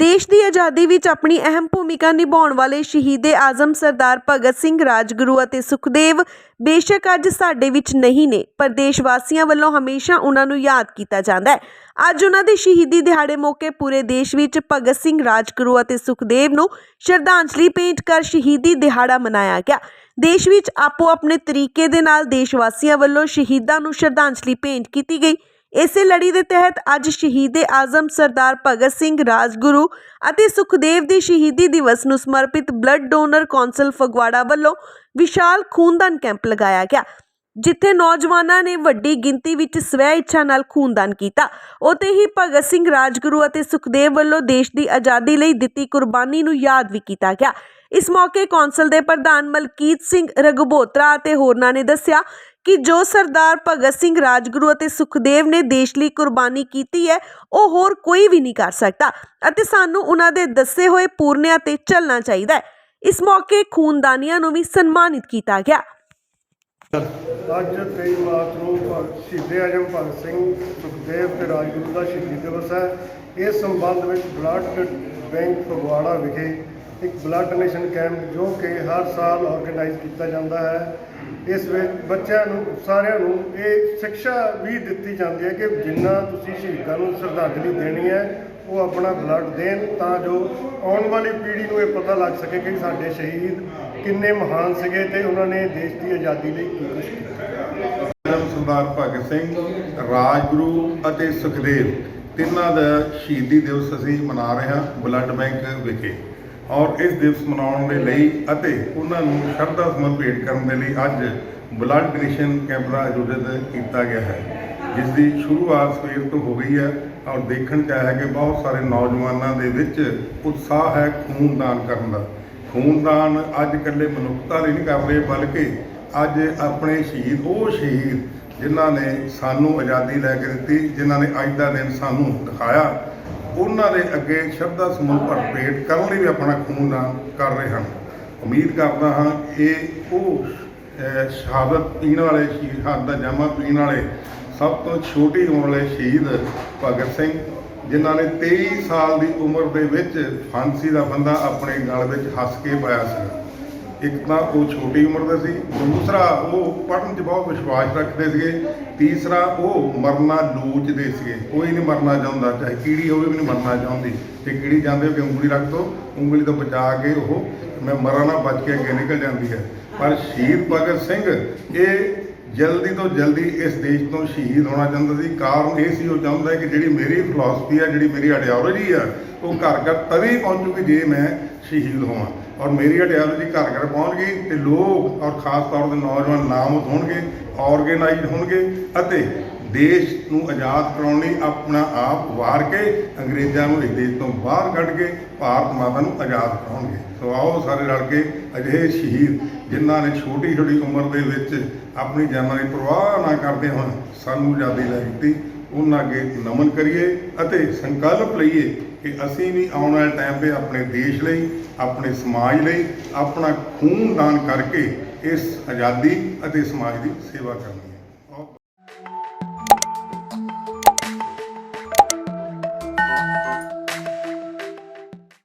ਦੇਸ਼ ਦੀ ਆਜ਼ਾਦੀ ਵਿੱਚ ਆਪਣੀ ਅਹਿਮ ਭੂਮਿਕਾ ਨਿਭਾਉਣ ਵਾਲੇ ਸ਼ਹੀਦੇ ਆਜ਼ਮ ਸਰਦਾਰ ਭਗਤ ਸਿੰਘ ਰਾਜਗੁਰੂ ਅਤੇ ਸੁਖਦੇਵ ਬੇਸ਼ੱਕ ਅੱਜ ਸਾਡੇ ਵਿੱਚ ਨਹੀਂ ਨੇ, ਪਰ ਦੇਸ਼ ਵਾਸੀਆਂ ਵੱਲੋਂ ਹਮੇਸ਼ਾ ਉਹਨਾਂ ਨੂੰ ਯਾਦ ਕੀਤਾ ਜਾਂਦਾ ਹੈ। ਅੱਜ ਉਹਨਾਂ ਦੇ ਸ਼ਹੀਦੀ ਦਿਹਾੜੇ ਮੌਕੇ ਪੂਰੇ ਦੇਸ਼ ਵਿੱਚ ਭਗਤ ਸਿੰਘ ਰਾਜਗੁਰੂ ਅਤੇ ਸੁਖਦੇਵ ਨੂੰ ਸ਼ਰਧਾਂਜਲੀ ਭੇਂਟ ਕਰ ਸ਼ਹੀਦੀ ਦਿਹਾੜਾ ਮਨਾਇਆ ਗਿਆ। ਦੇਸ਼ ਵਿੱਚ ਆਪੋ ਆਪਣੇ ਤਰੀਕੇ ਦੇ ਨਾਲ ਦੇਸ਼ ਵਾਸੀਆਂ ਵੱਲੋਂ ਸ਼ਹੀਦਾਂ ਨੂੰ ਸ਼ਰਧਾਂਜਲੀ ਭੇਂਟ ਕੀਤੀ ਗਈ। ਇਸੇ ਲੜੀ ਦੇ ਤਹਿਤ ਅੱਜ ਸ਼ਹੀਦੇ ਆਜ਼ਮ ਸਰਦਾਰ ਭਗਤ ਸਿੰਘ ਰਾਜਗੁਰੂ ਅਤੇ ਸੁਖਦੇਵ ਦੀ ਸ਼ਹੀਦੀ ਦਿਵਸ ਨੂੰ ਸਮਰਪਿਤ ਬਲੱਡ ਡੋਨਰ ਕੌਂਸਲ ਫਗਵਾੜਾ ਵੱਲੋਂ ਵਿਸ਼ਾਲ ਖੂਨਦਾਨ ਕੈਂਪ ਲਗਾਇਆ ਗਿਆ। ਜਿੱਥੇ ਨੌਜਵਾਨਾਂ ਨੇ ਵੱਡੀ ਗਿਣਤੀ ਵਿੱਚ ਸਵੈ ਇੱਛਾ ਨਾਲ ਖੂਨਦਾਨ ਕੀਤਾ ਉਤੇ ਹੀ ਭਗਤ ਸਿੰਘ ਰਾਜਗੁਰੂ ਅਤੇ ਸੁਖਦੇਵ ਵੱਲੋਂ ਦੇਸ਼ ਦੀ ਆਜ਼ਾਦੀ ਲਈ ਦਿੱਤੀ ਕੁਰਬਾਨੀ ਨੂੰ ਯਾਦ ਵੀ ਕੀਤਾ ਗਿਆ। ਇਸ ਮੌਕੇ ਕੌਂਸਲ ਦੇ ਪ੍ਰਧਾਨ ਮਲਕੀਤ ਸਿੰਘ ਰਘਬੋਤਰਾ ਅਤੇ ਹੋਰਨਾਂ ਨੇ ਦੱਸਿਆ ਕਿ ਜੋ ਸਰਦਾਰ ਭਗਤ ਸਿੰਘ ਰਾਜਗੁਰੂ ਅਤੇ ਸੁਖਦੇਵ ਨੇ ਦੇਸ਼ ਲਈ ਕੁਰਬਾਨੀ ਕੀਤੀ ਹੈ, ਉਹ ਹੋਰ ਕੋਈ ਵੀ ਨਹੀਂ ਕਰ ਸਕਦਾ ਅਤੇ ਸਾਨੂੰ ਉਹਨਾਂ ਦੇ ਦੱਸੇ ਹੋਏ ਪੂਰਨਿਆਂ ਤੇ ਚੱਲਣਾ ਚਾਹੀਦਾ ਹੈ। ਇਸ ਮੌਕੇ ਖੂਨਦਾਨੀਆਂ ਨੂੰ ਵੀ ਸਨਮਾਨਿਤ ਕੀਤਾ ਗਿਆ। ਅੱਜ 23 ਮਾਰਚ ਨੂੰ ਭਗਤ ਸ਼ਹੀਦੇ ਆਜਮ ਭਗਤ ਸਿੰਘ, ਸੁਖਦੇਵ ਤੇ ਰਾਜਗੁਰੂ ਦਾ ਸ਼ਹੀਦੀ ਦਿਵਸ ਹੈ। ਇਸ ਸੰਬੰਧ ਵਿੱਚ ਬਲੱਡ ਬੈਂਕ ਫਗਵਾੜਾ ਵਿਖੇ ਇੱਕ ਬਲੱਡ ਡੋਨੇਸ਼ਨ ਕੈਂਪ ਜੋ ਕਿ ਹਰ ਸਾਲ ਆਰਗੇਨਾਈਜ਼ ਕੀਤਾ ਜਾਂਦਾ ਹੈ। ਇਸ ਵਿੱਚ ਬੱਚਿਆਂ ਨੂੰ, ਸਾਰਿਆਂ ਨੂੰ ਇਹ ਸਿੱਖਿਆ ਵੀ ਦਿੱਤੀ ਜਾਂਦੀ ਹੈ ਕਿ ਜਿੰਨਾ ਤੁਸੀਂ ਸ਼ਹੀਦਾਂ ਨੂੰ ਸ਼ਰਧਾਂਜਲੀ ਦੇਣੀ ਹੈ, ਉਹ ਆਪਣਾ ਬਲੱਡ ਦੇਣ ਤਾਂ ਜੋ ਆਉਣ ਵਾਲੀ ਪੀੜ੍ਹੀ ਨੂੰ ਇਹ ਪਤਾ ਲੱਗ ਸਕੇ ਕਿ ਸਾਡੇ ਸ਼ਹੀਦ ਕਿੰਨੇ ਮਹਾਨ ਸੀਗੇ ਤੇ ਉਹਨਾਂ ਨੇ ਦੇਸ਼ ਦੀ ਆਜ਼ਾਦੀ ਲਈ ਕੀ ਕੁਛ ਕੀਤਾ? ਸਰਦਾਰ ਭਗਤ ਸਿੰਘ, ਰਾਜਗੁਰੂ ਅਤੇ ਸੁਖਦੇਵ। ਤਿੰਨਾਂ ਦਾ ਸ਼ਹੀਦੀ ਦਿਵਸ ਅਸੀਂ ਮਨਾ ਰਹੇ ਹਾਂ ਬਲੱਡ ਬੈਂਕ ਵਿਖੇ। ਔਰ ਇਸ ਦਿਵਸ ਮਨਾਉਣ ਦੇ ਲਈ ਅਤੇ ਉਹਨਾਂ ਨੂੰ ਸ਼ਰਧਾ ਸਮਰਪਣ ਭੇਟ ਕਰਨ ਦੇ ਲਈ ਅੱਜ ਬਲੱਡ ਡੋਨੇਸ਼ਨ ਕੈਂਪ ਦਾ ਆਯੋਜਿਤ ਕੀਤਾ ਗਿਆ ਹੈ, ਜਿਸ ਦੀ ਸ਼ੁਰੂਆਤ ਸਵੇਰ ਤੋਂ ਹੋ ਗਈ ਹੈ ਔਰ ਦੇਖਣ ਚ ਆਇਆ ਕਿ ਬਹੁਤ ਸਾਰੇ ਨੌਜਵਾਨਾਂ ਦੇ ਵਿੱਚ ਉਤਸ਼ਾਹ ਹੈ ਖੂਨਦਾਨ ਕਰਨ ਦਾ। ਖੂਨਦਾਨ ਅੱਜ ਇਕੱਲੇ ਮਨੁੱਖਤਾ ਲਈ ਨਹੀਂ ਕਰ ਰਹੇ ਬਲਕਿ ਅੱਜ ਆਪਣੇ ਸ਼ਹੀਦ, ਉਹ ਸ਼ਹੀਦ ਜਿਨ੍ਹਾਂ ਨੇ ਸਾਨੂੰ ਆਜ਼ਾਦੀ ਲੈ ਕੇ ਦਿੱਤੀ, ਜਿਨ੍ਹਾਂ ਨੇ ਅੱਜ ਦਾ ਦਿਨ ਸਾਨੂੰ ਦਿਖਾਇਆ, ਉਹਨਾਂ ਦੇ ਅੱਗੇ ਸ਼ਰਧਾ ਸਮੂਹ ਭੇਟ ਕਰਨ ਲਈ ਵੀ ਆਪਣਾ ਖੂਨਦਾਨ ਕਰ ਰਹੇ ਹਨ। ਉਮੀਦ ਕਰਦਾ ਹਾਂ ਇਹ ਉਹ ਸ਼ਹਾਦਤ ਪੀਣ ਵਾਲੇ ਸ਼ਹਾਦਤ ਦਾ ਜਾਮਾ ਪੀਣ ਵਾਲੇ ਸਭ ਤੋਂ ਛੋਟੀ ਉਮਰ ਵਾਲੇ ਸ਼ਹੀਦ ਭਗਤ ਸਿੰਘ ਜਿਨ੍ਹਾਂ ਨੇ 23 ਸਾਲ ਦੀ ਉਮਰ ਦੇ ਵਿੱਚ ਫਾਂਸੀ ਦਾ ਬੰਦਾ ਆਪਣੇ ਗਲ ਵਿੱਚ ਹੱਸ ਕੇ ਪਾਇਆ ਸੀ। ਇੱਕ ਤਾਂ ਉਹ ਛੋਟੀ ਉਮਰ ਦੇ ਸੀ, ਦੂਸਰਾ ਉਹ ਪੜ੍ਹਨ 'ਚ ਬਹੁਤ ਵਿਸ਼ਵਾਸ ਰੱਖਦੇ ਸੀਗੇ, ਤੀਸਰਾ ਉਹ ਮਰਨਾ ਲੂਚਦੇ ਸੀਗੇ। ਕੋਈ ਨਹੀਂ ਮਰਨਾ ਚਾਹੁੰਦਾ, ਚਾਹੇ ਕੀੜੀ ਹੋਵੇ ਵੀ ਨਹੀਂ ਮਰਨਾ ਚਾਹੁੰਦੀ। ਤੇ ਕੀੜੀ ਜਾਂਦੇ ਕਿ ਉਂਗਲੀ ਰੱਖ ਦੋ, ਉਂਗਲੀ ਤੋਂ ਬਚਾ ਕੇ ਉਹ, ਮੈਂ ਮਰਾਂ ਨਾ ਬਚ ਕੇ ਅੱਗੇ ਨਿਕਲ ਜਾਂਦੀ ਹੈ। ਪਰ ਸ਼ਹੀਦ ਭਗਤ ਸਿੰਘ, ਇਹ ਜਲਦੀ ਤੋਂ ਜਲਦੀ ਇਸ ਦੇਸ਼ ਤੋਂ ਸ਼ਹੀਦ ਹੋਣਾ ਚਾਹੁੰਦਾ ਸੀ। ਕਾਰਨ ਇਹ ਸੀ, ਉਹ ਚਾਹੁੰਦਾ ਕਿ ਜਿਹੜੀ ਮੇਰੀ ਫਿਲਾਸਫੀ ਆ, ਜਿਹੜੀ ਮੇਰੀ ਆਈਡੀਓਲੋਜੀ ਆ, ਉਹ ਘਰ ਘਰ ਤभी ਪਹੁੰਚੂਗੀ ਜੇ ਮੈਂ ਸ਼ਹੀਦ ਹੋਵਾਂ। ਔਰ ਮੇਰੀ ਆਈਡੀਓਲੋਜੀ ਘਰ ਘਰ ਪਹੁੰਚ ਗਈ ਤੇ ਲੋਕ ਔਰ ਖਾਸ ਤੌਰ ਤੇ ਨੌਜਵਾਨ ਨਾਮਤ ਹੋਣਗੇ ਆਰਗੇਨਾਈਜ਼ਡ ਹੋਣਗੇ ਅਤੇ ਦੇਸ਼ ਨੂੰ ਆਜ਼ਾਦ ਕਰਾਉਣ ਲਈ ਆਪਣਾ ਆਪ ਵਾਰ ਕੇ ਅੰਗਰੇਜ਼ਾਂ ਨੂੰ ਇਸ ਦੇਸ਼ ਤੋਂ ਬਾਹਰ ਕੱਢ ਕੇ ਭਾਰਤ ਮਾਤਾ ਨੂੰ ਆਜ਼ਾਦ ਕਰਾਉਣਗੇ। ਸੋ ਆਓ ਸਾਰੇ ਰਲ ਕੇ ਅਜਿਹੇ ਸ਼ਹੀਦ ਜਿਨ੍ਹਾਂ ਨੇ ਛੋਟੀ ਛੋਟੀ ਉਮਰ ਦੇ ਵਿੱਚ ਆਪਣੀ ਜਾਨਾਂ ਦੀ ਪਰਵਾਹ ਨਾ ਕਰਦੇ ਹੋਣ, ਸਾਨੂੰ ਆਜ਼ਾਦੀ ਲੈ ਦਿੱਤੀ, ਉਹਨਾਂ ਅੱਗੇ ਨਮਨ ਕਰੀਏ ਅਤੇ ਸੰਕਲਪ ਲਈਏ ਕਿ ਅਸੀਂ ਵੀ ਆਉਣ ਵਾਲੇ ਟਾਈਮ 'ਤੇ ਆਪਣੇ ਦੇਸ਼ ਲਈ, ਆਪਣੇ ਸਮਾਜ ਲਈ ਆਪਣਾ ਖੂਨ ਦਾਨ ਕਰਕੇ ਇਸ ਆਜ਼ਾਦੀ ਅਤੇ ਸਮਾਜ ਦੀ ਸੇਵਾ ਕਰਾਂਗੇ